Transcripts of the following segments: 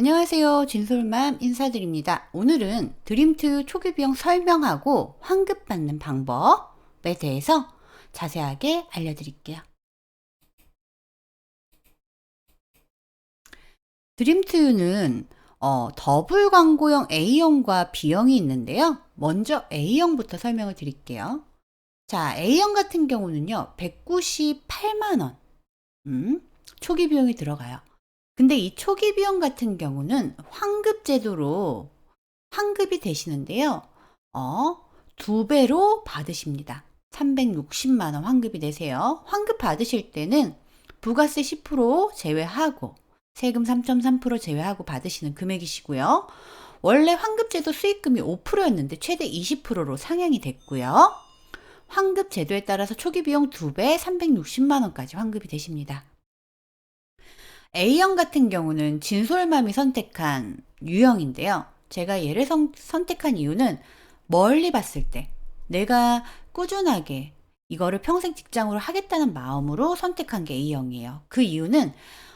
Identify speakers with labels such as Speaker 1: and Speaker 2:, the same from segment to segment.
Speaker 1: 안녕하세요. 진솔맘 인사드립니다. 오늘은 드림트 초기 비용 설명하고 환급 받는 방법에 대해서 자세하게 알려드릴게요. 드림트는 어, 더블 광고형 A형과 B형이 있는데요. 먼저 A형부터 설명을 드릴게요. 자, A형 같은 경우는요, 198만원. 음, 초기 비용이 들어가요. 근데 이 초기 비용 같은 경우는 환급 제도로 환급이 되시는데요. 어, 두 배로 받으십니다. 360만 원 환급이 되세요. 환급 받으실 때는 부가세 10% 제외하고 세금 3.3% 제외하고 받으시는 금액이시고요. 원래 환급제도 수익금이 5%였는데 최대 20%로 상향이 됐고요. 환급 제도에 따라서 초기 비용 2배 360만 원까지 환급이 되십니다. A형 같은 경우는 진솔맘이 선택한 유형인데요. 제가 얘를 선, 선택한 이유는 멀리 봤을 때 내가 꾸준하게 이거를 평생 직장으로 하겠다는 마음으로 선택한 게 A형이에요. 그 이유는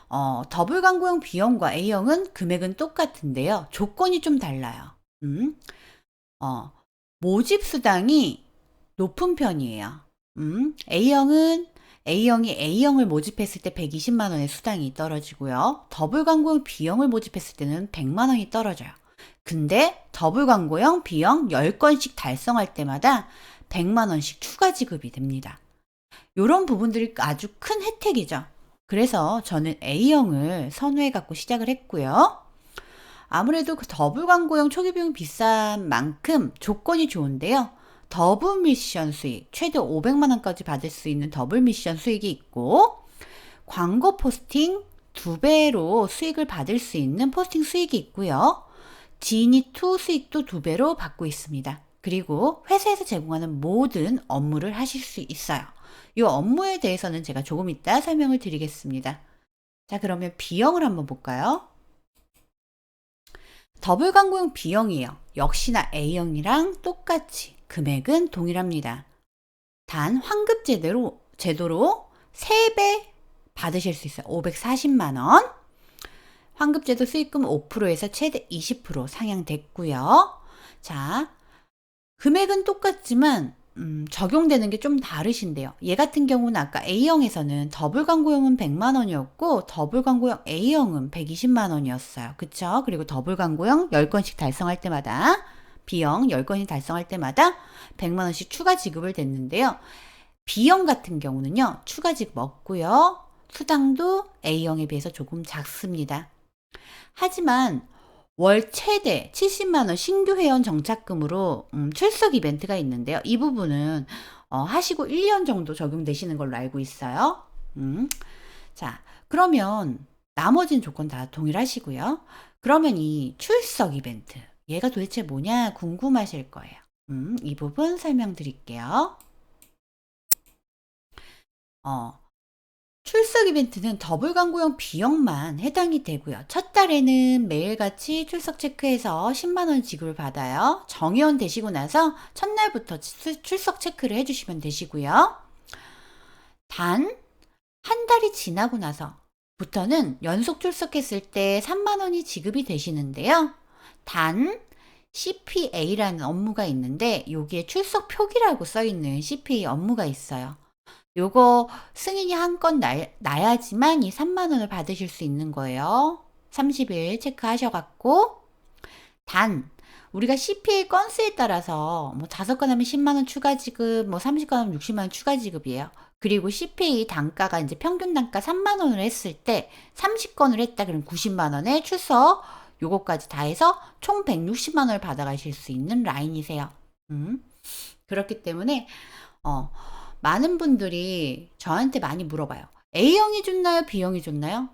Speaker 1: 어, 더블 광고형 B형과 A형은 금액은 똑같은데요. 조건이 좀 달라요. 음? 어, 모집 수당이 높은 편이에요. 음? A형은 A형이 A형을 모집했을 때 120만 원의 수당이 떨어지고요. 더블 광고형 B형을 모집했을 때는 100만 원이 떨어져요. 근데 더블 광고형 B형 10건씩 달성할 때마다 100만 원씩 추가 지급이 됩니다. 이런 부분들이 아주 큰 혜택이죠. 그래서 저는 A형을 선호해 갖고 시작을 했고요. 아무래도 그 더블 광고형 초기 비용 비싼 만큼 조건이 좋은데요. 더블 미션 수익, 최대 500만 원까지 받을 수 있는 더블 미션 수익이 있고 광고 포스팅 두 배로 수익을 받을 수 있는 포스팅 수익이 있고요. 지니 투 수익도 두 배로 받고 있습니다. 그리고 회사에서 제공하는 모든 업무를 하실 수 있어요. 이 업무에 대해서는 제가 조금 이따 설명을 드리겠습니다. 자, 그러면 B형을 한번 볼까요? 더블 광고형 B형이에요. 역시나 A형이랑 똑같이 금액은 동일합니다. 단 환급 제대로 제도로 3배 받으실 수 있어요. 540만 원. 환급 제도 수익금 5%에서 최대 20% 상향됐고요. 자, 금액은 똑같지만 음, 적용되는 게 좀 다르신데요. 얘 같은 경우는 아까 A형에서는 더블 광고형은 100만 원이었고 더블 광고형 A형은 120만 원이었어요. 그쵸? 그리고 더블 광고형 10건씩 달성할 때마다 B형 10건이 달성할 때마다 100만 원씩 추가 지급을 됐는데요. B형 같은 경우는요. 추가 지급 없고요. 수당도 A형에 비해서 조금 작습니다. 하지만 월 최대 70만원 신규 회원 정착금으로 음, 출석 이벤트가 있는데요. 이 부분은 어, 하시고 1년 정도 적용되시는 걸로 알고 있어요. 음. 자, 그러면 나머지는 조건 다 동일하시고요. 그러면 이 출석 이벤트, 얘가 도대체 뭐냐 궁금하실 거예요. 음, 이 부분 설명드릴게요. 어, 출석 이벤트는 더블 광고형 B형만 해당이 되고요. 첫 달에는 매일같이 출석 체크해서 10만원 지급을 받아요. 정의원 되시고 나서 첫날부터 출석 체크를 해주시면 되시고요. 단, 한 달이 지나고 나서부터는 연속 출석했을 때 3만원이 지급이 되시는데요. 단, CPA라는 업무가 있는데 여기에 출석 표기라고 써 있는 CPA 업무가 있어요. 요거 승인이 한 건 나야지만 이 3만 원을 받으실 수 있는 거예요. 30일 체크하셔갖고 단 우리가 CPA 건수에 따라서 뭐 다섯 건 하면 10만 원 추가 지급, 뭐 30건 하면 60만 원 추가 지급이에요. 그리고 CPA 단가가 이제 평균 단가 3만 원을 했을 때 30건을 했다 그러면 90만 원에 출석 요거까지 다 해서 총 160만 원을 받아가실 수 있는 라인이세요. 음. 그렇기 때문에 어 많은 분들이 저한테 많이 물어봐요. A형이 좋나요? B형이 좋나요?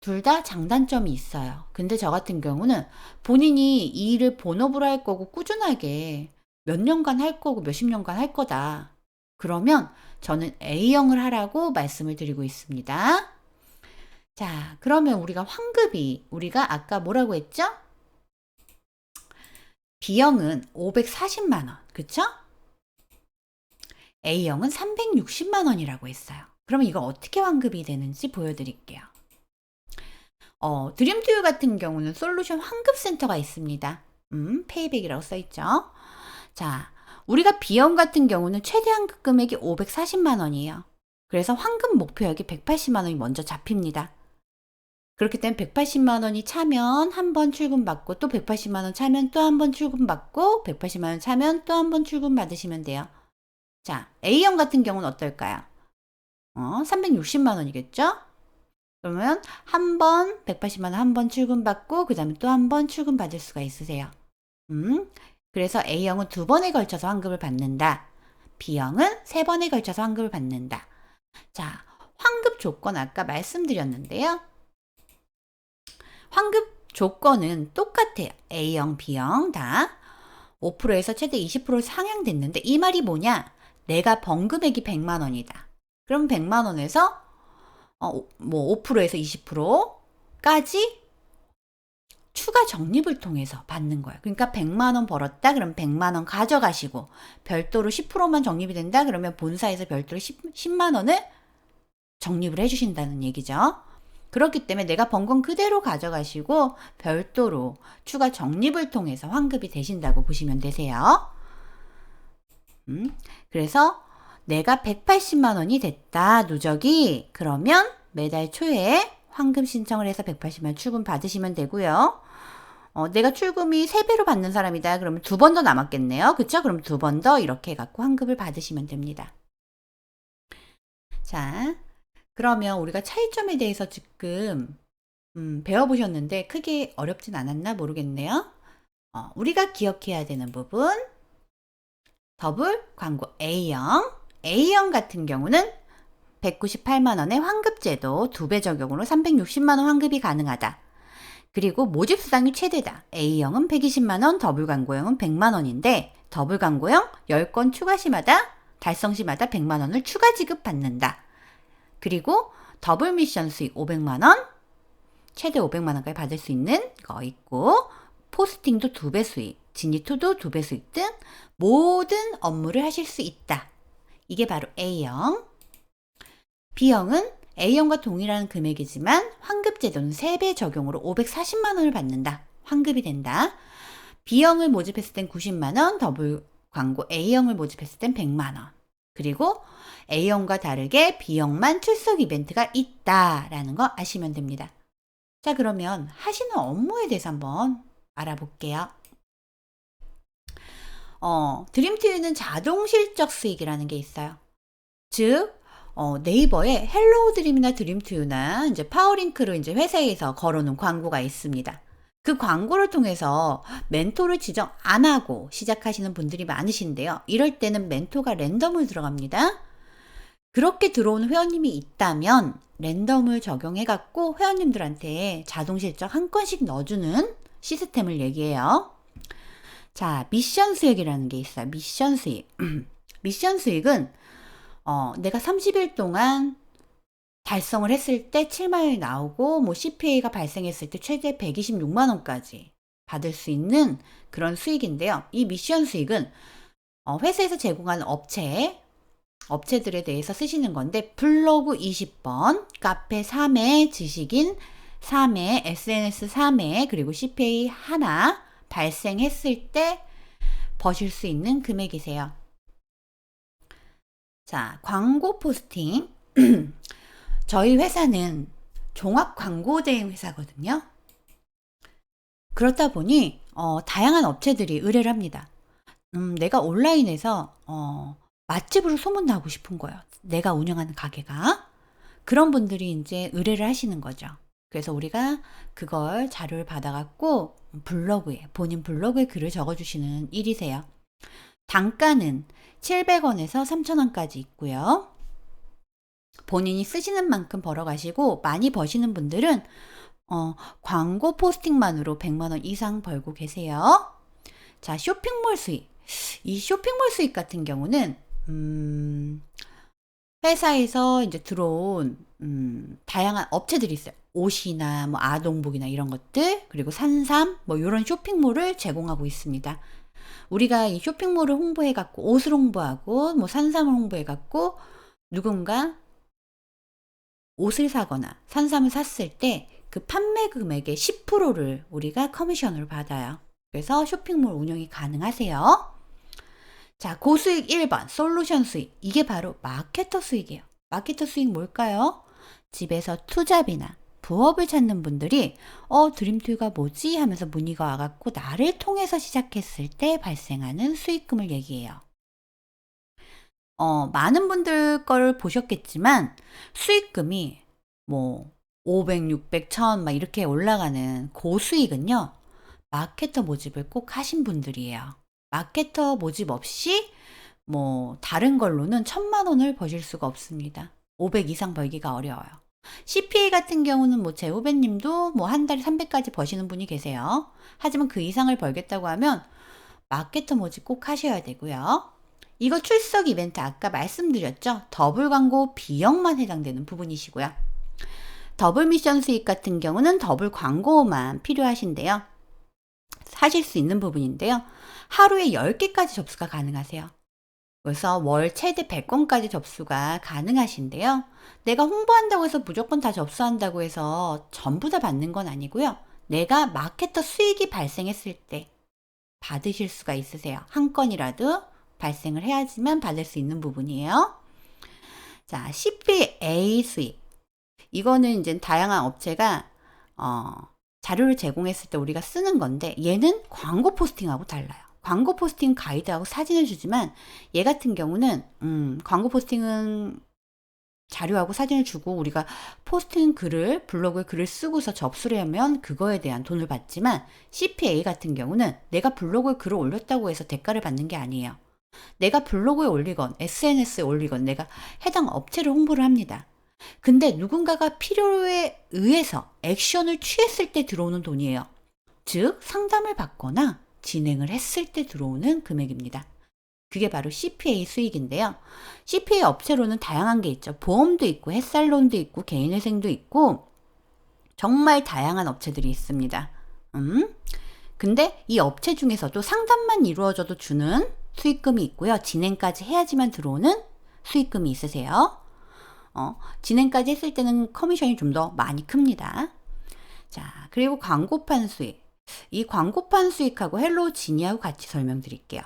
Speaker 1: 둘 다 장단점이 있어요. 근데 저 같은 경우는 본인이 이 일을 본업으로 할 거고 꾸준하게 몇 년간 할 거고 몇십 년간 할 거다. 그러면 저는 A형을 하라고 말씀을 드리고 있습니다. 자, 그러면 우리가 환급이 우리가 아까 뭐라고 했죠? B형은 540만 원. 그쵸? A형은 360만 원이라고 했어요. 그러면 이거 어떻게 환급이 되는지 보여드릴게요. 어, 드림투유 같은 경우는 솔루션 환급센터가 있습니다. 음, 페이백이라고 써있죠. 자, 우리가 비용 같은 경우는 최대 환급 금액이 540만 원이에요. 그래서 환급 목표액이 180만 원이 먼저 잡힙니다. 그렇기 때문에 180만 원이 차면 한 번 출금 받고 또 180만 원 차면 또 한 번 출금 받고 180만 원 차면 또 한 번 출금 받으시면 돼요. 자, A형 같은 경우는 어떨까요? 어, 360만 원이겠죠? 그러면 한 번 180만 원 한 번 출금 받고 그다음에 또 한 번 출금 받을 수가 있으세요. 음. 그래서 A형은 두 번에 걸쳐서 환급을 받는다. B형은 세 번에 걸쳐서 환급을 받는다. 자, 환급 조건 아까 말씀드렸는데요. 환급 조건은 똑같아요. A형, B형 다 5%에서 최대 20% 상향됐는데 이 말이 뭐냐? 내가 번 금액이 100만 원이다. 그럼 100만 원에서 어, 뭐 5%에서 20%까지 추가 적립을 통해서 받는 거예요. 그러니까 100만 원 벌었다 그럼 100만 원 가져가시고 별도로 10%만 적립이 된다 그러면 본사에서 별도로 10, 10만 원을 적립을 해 주신다는 얘기죠. 그렇기 때문에 내가 번 건 그대로 가져가시고 별도로 추가 적립을 통해서 환급이 되신다고 보시면 되세요. 음, 그래서 내가 180만 원이 됐다 누적이 그러면 매달 초에 환급 신청을 해서 180만 원 출금 받으시면 되고요. 어, 내가 출금이 3배로 받는 사람이다. 그러면 두 번 더 남았겠네요. 그쵸? 그럼 두 번 더 이렇게 해갖고 환급을 받으시면 됩니다. 자, 그러면 우리가 차이점에 대해서 지금 음, 배워보셨는데 크게 어렵진 않았나 모르겠네요. 어, 우리가 기억해야 되는 부분 더블 광고 A형 A형 같은 경우는 198만 원의 환급제도 2배 적용으로 360만 원 환급이 가능하다. 그리고 모집 수당이 최대다. A형은 120만 원, 더블 광고형은 100만 원인데 더블 광고형 10건 추가 시마다 달성 시마다 100만 원을 추가 지급받는다. 그리고 더블 미션 수익 500만 원, 최대 500만 원까지 받을 수 있는 거 있고 포스팅도 2배 수익, 지니투도 2배 수익 등 모든 업무를 하실 수 있다. 이게 바로 A형. B형은 A형과 동일한 금액이지만 환급제도는 3배 적용으로 540만 원을 받는다. 환급이 된다. B형을 모집했을 땐 90만 원, 더블 광고 A형을 모집했을 땐 100만 원. 그리고 A형과 다르게 B형만 출석 이벤트가 있다라는 거 아시면 됩니다. 자, 그러면 하시는 업무에 대해서 한번 알아볼게요. 어, 드림투유는 자동 실적 수익이라는 게 있어요. 즉, 어, 네이버에 헬로우 드림이나 드림투유나 이제 파워링크로 이제 회사에서 걸어놓은 광고가 있습니다. 그 광고를 통해서 멘토를 지정 안 하고 시작하시는 분들이 많으신데요. 이럴 때는 멘토가 랜덤을 들어갑니다. 그렇게 들어온 회원님이 있다면 랜덤을 적용해갖고 회원님들한테 자동 실적 한 건씩 넣어주는 시스템을 얘기해요. 자, 미션 수익이라는 게 있어요. 미션 수익. 미션 수익은 어, 내가 30일 동안 달성을 했을 때 7만 원이 나오고 뭐 CPA가 발생했을 때 최대 126만 원까지 받을 수 있는 그런 수익인데요. 이 미션 수익은 어, 회사에서 제공하는 업체 업체들에 대해서 쓰시는 건데 블로그 20번, 카페 3회, 지식인 3회, SNS 3회, 그리고 CPA 하나 발생했을 때 버실 수 있는 금액이세요. 자, 광고 포스팅. 저희 회사는 종합 광고 대행 회사거든요. 그렇다 보니 어, 다양한 업체들이 의뢰를 합니다. 음, 내가 온라인에서 어, 맛집으로 소문나고 싶은 거예요. 내가 운영하는 가게가. 그런 분들이 이제 의뢰를 하시는 거죠. 그래서 우리가 그걸 자료를 받아갖고 블로그에, 본인 블로그에 글을 적어주시는 일이세요. 단가는 700원에서 3,000원까지 있고요. 본인이 쓰시는 만큼 벌어가시고 많이 버시는 분들은 어, 광고 포스팅만으로 100만원 이상 벌고 계세요. 자, 쇼핑몰 수익. 이 쇼핑몰 수익 같은 경우는 음, 회사에서 이제 들어온 음, 다양한 업체들이 있어요. 옷이나 뭐 아동복이나 이런 것들 그리고 산삼 뭐 이런 쇼핑몰을 제공하고 있습니다. 우리가 이 쇼핑몰을 홍보해 갖고 옷을 홍보하고 뭐 산삼을 홍보해 갖고 누군가 옷을 사거나 산삼을 샀을 때 그 판매 금액의 10%를 우리가 커미션으로 받아요. 그래서 쇼핑몰 운영이 가능하세요. 자, 고수익 1번, 솔루션 수익. 이게 바로 마케터 수익이에요. 마케터 수익 뭘까요? 집에서 투잡이나 부업을 찾는 분들이 어 드림투가 뭐지 하면서 문의가 와갖고 나를 통해서 시작했을 때 발생하는 수익금을 얘기해요. 어 많은 분들 걸 보셨겠지만 수익금이 뭐 500, 600, 1000 막 이렇게 올라가는 고수익은요. 마케터 모집을 꼭 하신 분들이에요. 마케터 모집 없이 뭐 다른 걸로는 천만 원을 버실 수가 없습니다. 500 이상 벌기가 어려워요. CPA 같은 경우는 뭐 제 후배님도 뭐 한 달에 300까지 버시는 분이 계세요. 하지만 그 이상을 벌겠다고 하면 마케터 모집 꼭 하셔야 되고요. 이거 출석 이벤트 아까 말씀드렸죠? 더블 광고 비용만 해당되는 부분이시고요. 더블 미션 수익 같은 경우는 더블 광고만 필요하신데요. 사실 수 있는 부분인데요. 하루에 10개까지 접수가 가능하세요. 그래서 월 최대 100건까지 접수가 가능하신데요. 내가 홍보한다고 해서 무조건 다 접수한다고 해서 전부 다 받는 건 아니고요. 내가 마케터 수익이 발생했을 때 받으실 수가 있으세요. 한 건이라도 발생을 해야지만 받을 수 있는 부분이에요. 자, CPA 수익. 이거는 이제 다양한 업체가 어, 자료를 제공했을 때 우리가 쓰는 건데 얘는 광고 포스팅하고 달라요. 광고 포스팅 가이드하고 사진을 주지만 얘 같은 경우는 음, 광고 포스팅은 자료하고 사진을 주고 우리가 포스팅 글을 블로그에 글을 쓰고서 접수를 하면 그거에 대한 돈을 받지만 CPA 같은 경우는 내가 블로그에 글을 올렸다고 해서 대가를 받는 게 아니에요. 내가 블로그에 올리건 SNS에 올리건 내가 해당 업체를 홍보를 합니다. 근데 누군가가 필요에 의해서 액션을 취했을 때 들어오는 돈이에요. 즉 상담을 받거나 진행을 했을 때 들어오는 금액입니다. 그게 바로 CPA 수익인데요. CPA 업체로는 다양한 게 있죠. 보험도 있고 햇살론도 있고 개인회생도 있고 정말 다양한 업체들이 있습니다. 음? 근데 이 업체 중에서도 상담만 이루어져도 주는 수익금이 있고요. 진행까지 해야지만 들어오는 수익금이 있으세요. 어, 진행까지 했을 때는 커미션이 좀 더 많이 큽니다. 자, 그리고 광고판 수익. 이 광고판 수익하고 헬로 지니하고 같이 설명드릴게요.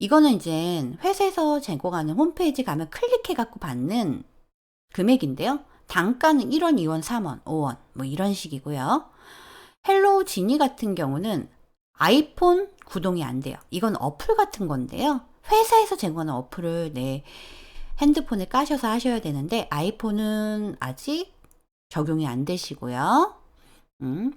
Speaker 1: 이거는 이제 회사에서 제공하는 홈페이지 가면 클릭해 갖고 받는 금액인데요. 단가는 1원, 2원, 3원, 5원 뭐 이런 식이고요. 헬로 지니 같은 경우는 아이폰 구동이 안 돼요. 이건 어플 같은 건데요. 회사에서 제공하는 어플을 내 핸드폰에 까셔서 하셔야 되는데 아이폰은 아직 적용이 안 되시고요. 음,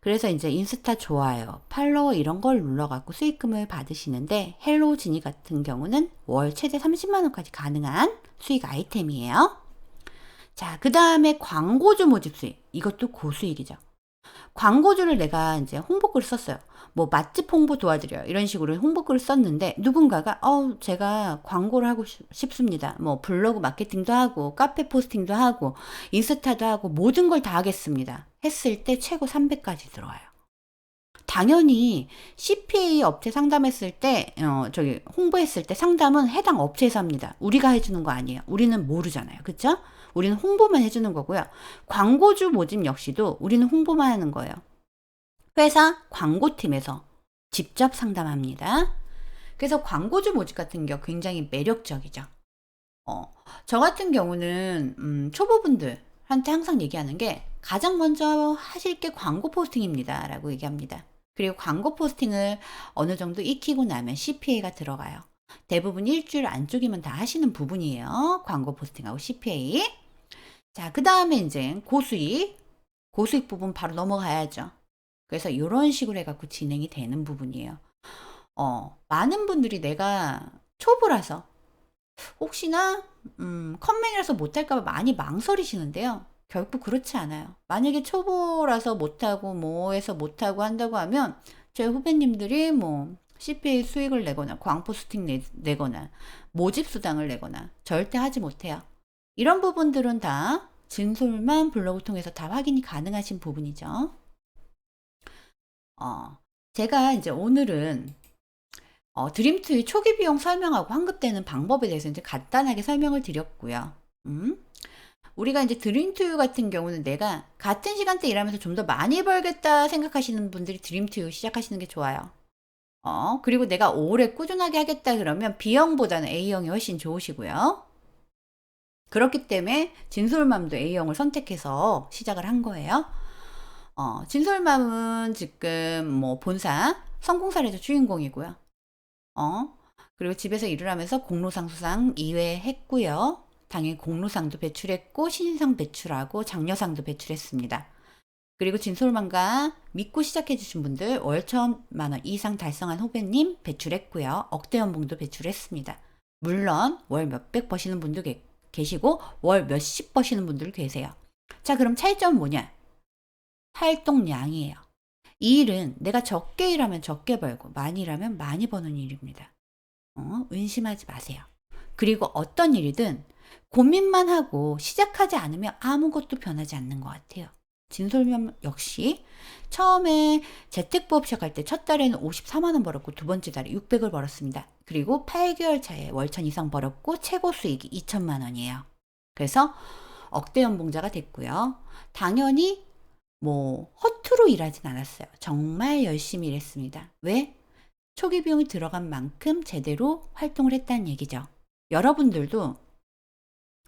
Speaker 1: 그래서 이제 인스타 좋아요, 팔로워 이런 걸 눌러갖고 수익금을 받으시는데 헬로우 지니 같은 경우는 월 최대 30만원까지 가능한 수익 아이템이에요. 자, 그 다음에 광고주 모집 수익. 이것도 고수익이죠. 광고주를 내가 이제 홍보글 썼어요. 뭐 맛집 홍보 도와드려요. 이런 식으로 홍보글을 썼는데 누군가가 어 제가 광고를 하고 싶습니다. 뭐 블로그 마케팅도 하고 카페 포스팅도 하고 인스타도 하고 모든 걸 다 하겠습니다. 했을 때 최고 300까지 들어와요. 당연히 CPA 업체 상담했을 때, 어, 저기, 홍보했을 때 상담은 해당 업체에서 합니다. 우리가 해주는 거 아니에요. 우리는 모르잖아요. 그쵸? 우리는 홍보만 해주는 거고요. 광고주 모집 역시도 우리는 홍보만 하는 거예요. 회사 광고팀에서 직접 상담합니다. 그래서 광고주 모집 같은 경우 굉장히 매력적이죠. 어, 저 같은 경우는, 음, 초보분들한테 항상 얘기하는 게 가장 먼저 하실 게 광고 포스팅입니다. 라고 얘기합니다. 그리고 광고 포스팅을 어느 정도 익히고 나면 CPA가 들어가요. 대부분 일주일 안쪽이면 다 하시는 부분이에요. 광고 포스팅하고 CPA. 자, 그 다음에 이제 고수익. 고수익 부분 바로 넘어가야죠. 그래서 이런 식으로 해갖고 진행이 되는 부분이에요. 어, 많은 분들이 내가 초보라서 혹시나 음, 컴맹이라서 못할까봐 많이 망설이시는데요. 결국 그렇지 않아요. 만약에 초보라서 못하고 뭐해서 못하고 한다고 하면 제 후배님들이 뭐 CPA 수익을 내거나 광포스팅 내, 내거나 모집 수당을 내거나 절대 하지 못해요. 이런 부분들은 다 진솔만 블로그 통해서 다 확인이 가능하신 부분이죠. 어, 제가 이제 오늘은 어, 드림트의 초기 비용 설명하고 환급되는 방법에 대해서 이제 간단하게 설명을 드렸고요. 음? 우리가 이제 드림투유 같은 경우는 내가 같은 시간대 일하면서 좀 더 많이 벌겠다 생각하시는 분들이 드림투유 시작하시는 게 좋아요. 어, 그리고 내가 오래 꾸준하게 하겠다 그러면 B형보다는 A형이 훨씬 좋으시고요. 그렇기 때문에 진솔맘도 A형을 선택해서 시작을 한 거예요. 어, 진솔맘은 지금 뭐 본사 성공 사례도 주인공이고요. 어, 그리고 집에서 일을 하면서 공로상 수상 2회 했고요. 당연히 공로상도 배출했고 신인상 배출하고 장려상도 배출했습니다. 그리고 진솔만과 믿고 시작해 주신 분들 월 천만 원 이상 달성한 후배님 배출했고요. 억대 연봉도 배출했습니다. 물론 월 몇백 버시는 분도 계, 계시고 월 몇십 버시는 분들 계세요. 자, 그럼 차이점은 뭐냐? 활동량이에요. 이 일은 내가 적게 일하면 적게 벌고 많이 일하면 많이 버는 일입니다. 어, 의심하지 마세요. 그리고 어떤 일이든 고민만 하고 시작하지 않으면 아무것도 변하지 않는 것 같아요. 진솔면 역시 처음에 재택부업 시작할 때 첫 달에는 54만 원 벌었고 두 번째 달에 600을 벌었습니다. 그리고 8개월 차에 월천 이상 벌었고 최고 수익이 2천만 원이에요. 그래서 억대 연봉자가 됐고요. 당연히 뭐 허투루 일하진 않았어요. 정말 열심히 일했습니다. 왜? 초기 비용이 들어간 만큼 제대로 활동을 했다는 얘기죠. 여러분들도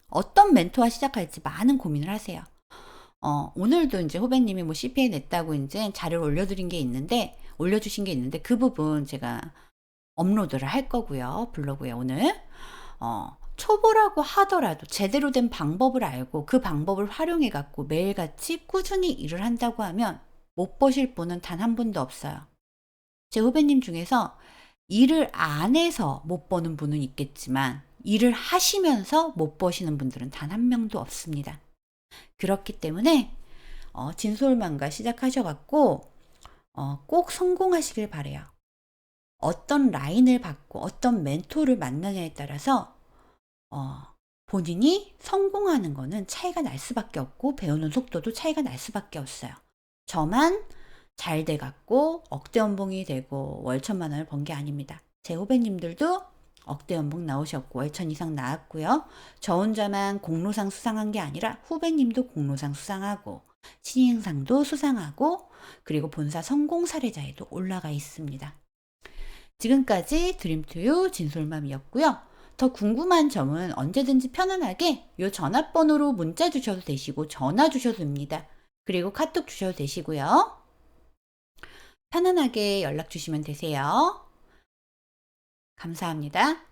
Speaker 1: 어떤 멘토와 시작할지 많은 고민을 하세요. 어, 오늘도 이제 후배님이 뭐 CPA 냈다고 이제 자료를 올려드린 게 있는데, 올려주신 게 있는데, 그 부분 제가 업로드를 할 거고요. 블로그에 오늘. 어, 초보라고 하더라도 제대로 된 방법을 알고 그 방법을 활용해 갖고 매일같이 꾸준히 일을 한다고 하면 못 버실 분은 단 한 분도 없어요. 제 후배님 중에서 일을 안 해서 못 버는 분은 있겠지만 일을 하시면서 못 버시는 분들은 단 한 명도 없습니다. 그렇기 때문에 어, 진솔만과 시작하셔갖고 어, 꼭 성공하시길 바래요. 어떤 라인을 받고 어떤 멘토를 만나냐에 따라서 어, 본인이 성공하는 거는 차이가 날 수밖에 없고 배우는 속도도 차이가 날 수밖에 없어요. 저만 잘 돼갖고 억대 연봉이 되고 월천만 원을 번 게 아닙니다. 제 후배님들도 억대 연봉 나오셨고 월천 이상 나왔고요. 저 혼자만 공로상 수상한 게 아니라 후배님도 공로상 수상하고 신인상도 수상하고 그리고 본사 성공 사례자에도 올라가 있습니다. 지금까지 드림투유 진솔맘이었고요. 더 궁금한 점은 언제든지 편안하게 이 전화번호로 문자 주셔도 되시고 전화 주셔도 됩니다. 그리고 카톡 주셔도 되시고요. 편안하게 연락 주시면 되세요. 감사합니다.